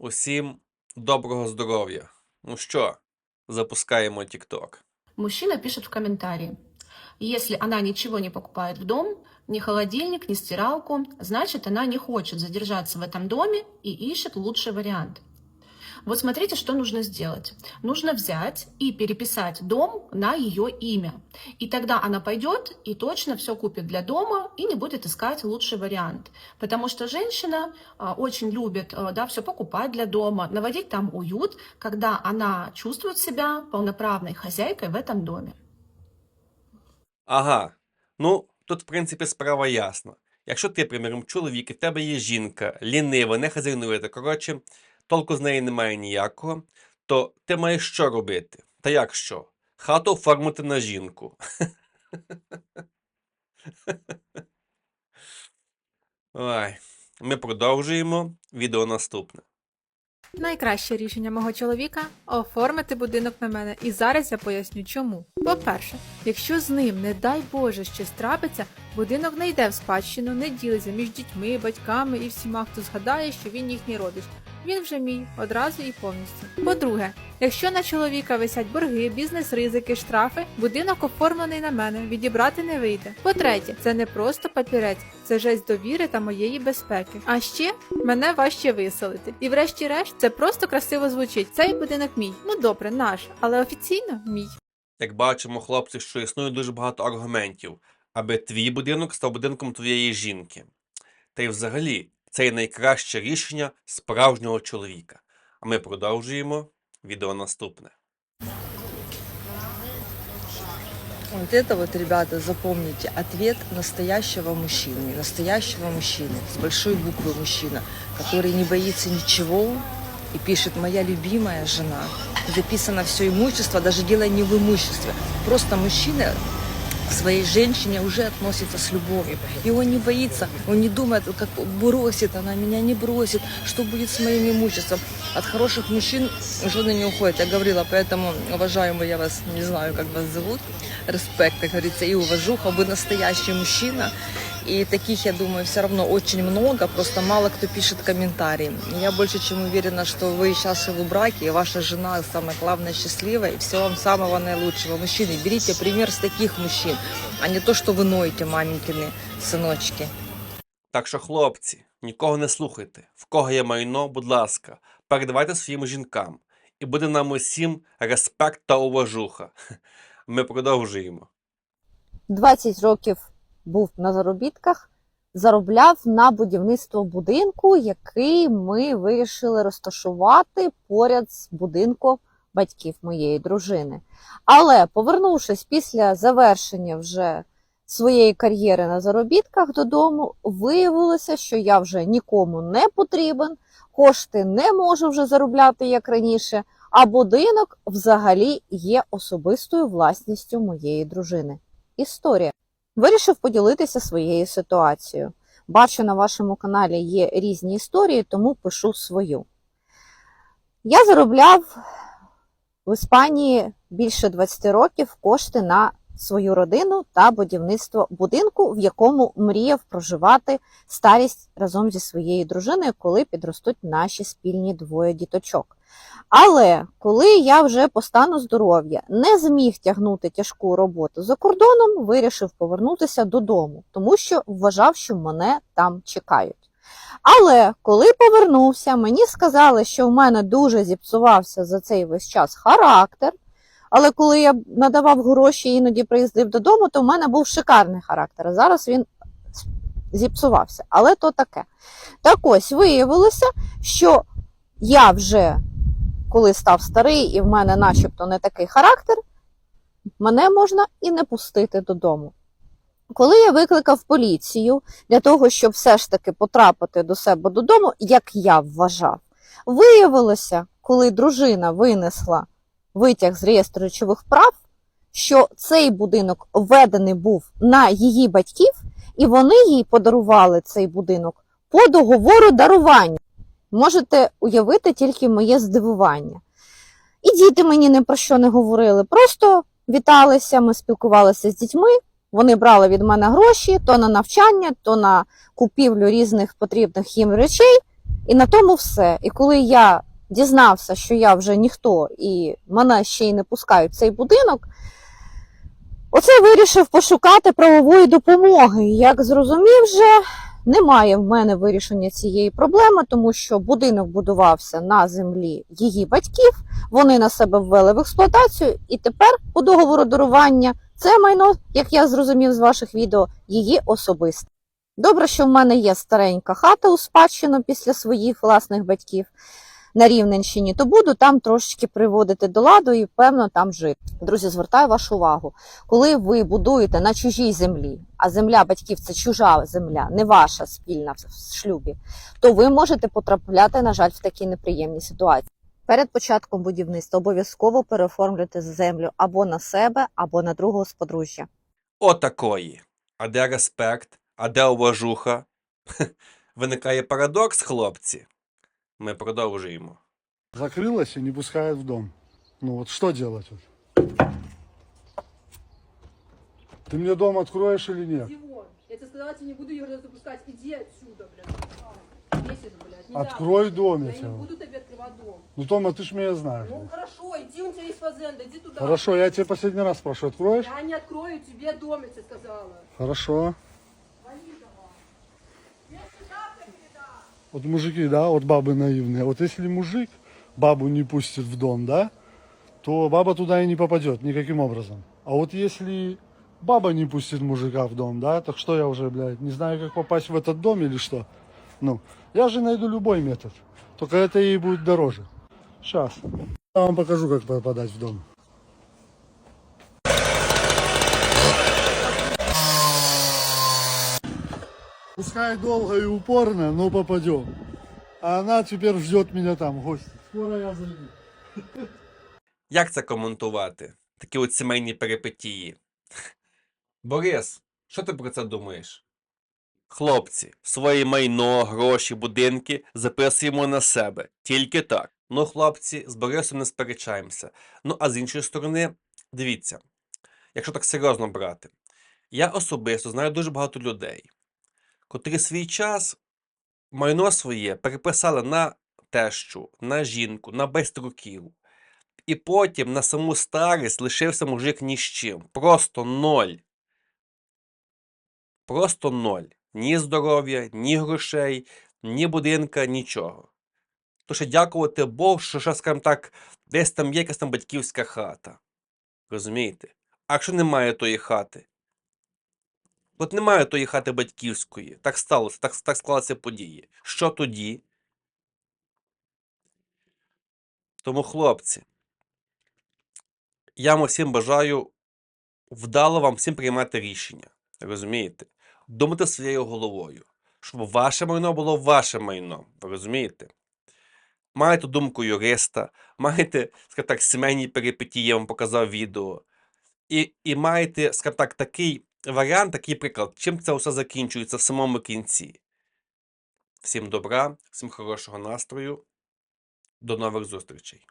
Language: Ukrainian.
Усім доброго здоров'я. Ну що, запускаємо TikTok. Мужчина пишет в комментарии. Если она ничего не покупает в дом, ни холодильник, ни стиралку, значит, она не хочет задержаться в этом доме и ищет лучший вариант. Вот смотрите, что нужно сделать. Нужно взять и переписать дом на ее имя. И тогда она пойдет и точно все купит для дома и не будет искать лучший вариант. Потому что женщина очень любит да, все покупать для дома, наводить там уют, когда она чувствует себя полноправной хозяйкой в этом доме. Ага. Ну, тут, в принципі, справа ясна. Якщо ти, приміром, чоловік, і в тебе є жінка, лінива, не хазяйнує, коротше, толку з неї немає ніякого, то ти маєш що робити? Та як що? Хату оформити на жінку. Ой, ми продовжуємо. Відео наступне. Найкраще рішення мого чоловіка оформити будинок на мене, і зараз я поясню чому. По-перше, якщо з ним, не дай Боже, щось трапиться, будинок не йде в спадщину, не ділиться між дітьми, батьками і всіма, хто згадає, що він їхній родич. Він вже мій одразу і повністю. По-друге, якщо на чоловіка висять борги, бізнес-ризики, штрафи, будинок оформлений на мене, відібрати не вийде. По-третє, це не просто папірець, це жесть довіри та моєї безпеки. А ще мене важче виселити. І врешті-решт, це просто красиво звучить. Цей будинок мій. Ну добре, наш, але офіційно мій. Як бачимо, хлопці, що існує дуже багато аргументів, аби твій будинок став будинком твоєї жінки. Та й взагалі, це є найкраще рішення справжнього чоловіка. А ми продовжуємо. Відео наступне. Вот это вот, ребята, запомните, ответ настоящего мужчины, настоящего мужчины, с большой буквы мужчина, который не боится ничего и пишет «моя любимая жена». Записано все имущество, даже дело не в имуществе. Просто мужчина к своей женщине уже относится с любовью. И он не боится, он не думает, как бросит она меня, не бросит, что будет с моим имуществом. От хороших мужчин жены не уходят. Я говорила, поэтому, уважаемый, я вас не знаю, как вас зовут, респект, как говорится, и уважуха, вы настоящий мужчина. И таких, я думаю, все равно очень много, просто мало кто пишет комментарии. И Я больше чем уверена, что вы счастливы в браке, и ваша жена самая главная счастливая, и всего вам самого наилучшего. Мужчины, берите пример с таких мужчин, а не то, что вы ноете, маменькины сыночки. Так що, хлопці, нікого не слухайте. В кого є майно, будь ласка, передавайте своїм жінкам. І буде нам усім респект та уважуха. Ми продовжуємо. 20 років був на заробітках, заробляв на будівництво будинку, який ми вирішили розташувати поряд з будинком батьків моєї дружини. Але повернувшись після завершення вже своєї кар'єри на заробітках додому, виявилося, що я вже нікому не потрібен, кошти не можу вже заробляти як раніше, а будинок взагалі є особистою власністю моєї дружини. Історія. Вирішив поділитися своєю ситуацією. Бачу, на вашому каналі є різні історії, тому пишу свою. Я заробляв в Іспанії більше 20 років кошти на свою родину та будівництво будинку, в якому мріяв проживати старість разом зі своєю дружиною, коли підростуть наші спільні двоє діточок. Але коли я вже по стану здоров'я не зміг тягнути тяжку роботу за кордоном, вирішив повернутися додому, тому що вважав, що мене там чекають. Але коли повернувся, мені сказали, що в мене дуже зіпсувався за цей весь час характер. Але коли я надавав гроші іноді приїздив додому, то в мене був шикарний характер. Зараз він зіпсувався. Але то таке. Так ось виявилося, що я вже коли став старий і в мене начебто не такий характер, мене можна і не пустити додому. Коли я викликав поліцію для того, щоб все ж таки потрапити до себе додому, як я вважав, виявилося, коли дружина винесла витяг з реєстру речових прав, що цей будинок введений був на її батьків, і вони їй подарували цей будинок по договору дарування. Можете уявити тільки моє здивування. І діти мені ні про що не говорили, просто віталися, ми спілкувалися з дітьми. Вони брали від мене гроші то на навчання, то на купівлю різних потрібних їм речей. І на тому все. І коли я дізнався, що я вже ніхто і мене ще й не пускають в цей будинок, оце вирішив пошукати правової допомоги. Як зрозумів, вже немає в мене вирішення цієї проблеми, тому що будинок будувався на землі її батьків, вони на себе ввели в експлуатацію, і тепер по договору дарування це майно, як я зрозумів з ваших відео, її особисте. Добре, що в мене є старенька хата у спадщину після своїх власних батьків на Рівненщині, то буду там трошечки приводити до ладу і певно там жити. Друзі, звертаю вашу увагу, коли ви будуєте на чужій землі, а земля батьків це чужа земля, не ваша спільна в шлюбі, то ви можете потрапляти, на жаль, в такі неприємні ситуації. Перед початком будівництва обов'язково переоформлюйте землю або на себе, або на другого з подружжя. Отакої. А де респект? А де уважуха? Виникає парадокс, хлопці. Ми продовжуємо. Закрылась и не пускает в дом. Ну вот что делать? Вот? Ты мне дом откроешь или нет? Я тебе сказала, тебе не буду ее запускать. Иди отсюда, блядь. Бесит, блядь. Не Открой дом, я Я тебя не говорю. буду тебе открывать дом. Ну, Тома, ты ж меня знаешь. Ну хорошо, иди, у тебя есть фазенда, иди туда. Хорошо, я тебе последний раз прошу, откроешь? Я не открою тебе дом, я тебе сказала. Хорошо. Вот мужики, да, вот бабы наивные. Вот если мужик бабу не пустит в дом, да, то баба туда и не попадет никаким образом. А вот если баба не пустит мужика в дом, да, так что я уже, блядь, не знаю, как попасть в этот дом или что? Ну, я же найду любой метод. Только это ей будет дороже. Сейчас. Я вам покажу, как попадать в дом. Пускай долго и упорно, но попадем. А она теперь ждет меня там, гости. Скоро я зайду. Як це коментувати? Такі от сімейні перипетії. Борис, що ти про це думаєш? Хлопці, своє майно, гроші, будинки записуємо на себе. Тільки так. Ну, хлопці, з Борисом не сперечаємося. Ну, а з іншої сторони, дивіться, якщо так серйозно брати, я особисто знаю дуже багато людей, котрі свій час майно своє переписали на тещу, на жінку, на байструків. І потім на саму старість лишився мужик ні з чим. Просто ноль. Просто ноль. Ні здоров'я, ні грошей, ні будинка, нічого. То ще дякувати Богу, що, ще, скажімо так, десь там є якась там батьківська хата. Розумієте? А якщо немає тої хати? От немає тої хати батьківської. Так сталося, так, так склалися події. Що тоді? Тому, хлопці, я вам всім бажаю вдало вам всім приймати рішення. Розумієте? Думати своєю головою, щоб ваше майно було ваше майно. Розумієте? Маєте думку юриста, маєте, скажімо так, сімейні перипетії, я вам показав відео. І, і маєте, скажімо так, такий варіант, такий приклад, чим це все закінчується в самому кінці. Всім добра, всім хорошого настрою. До нових зустрічей.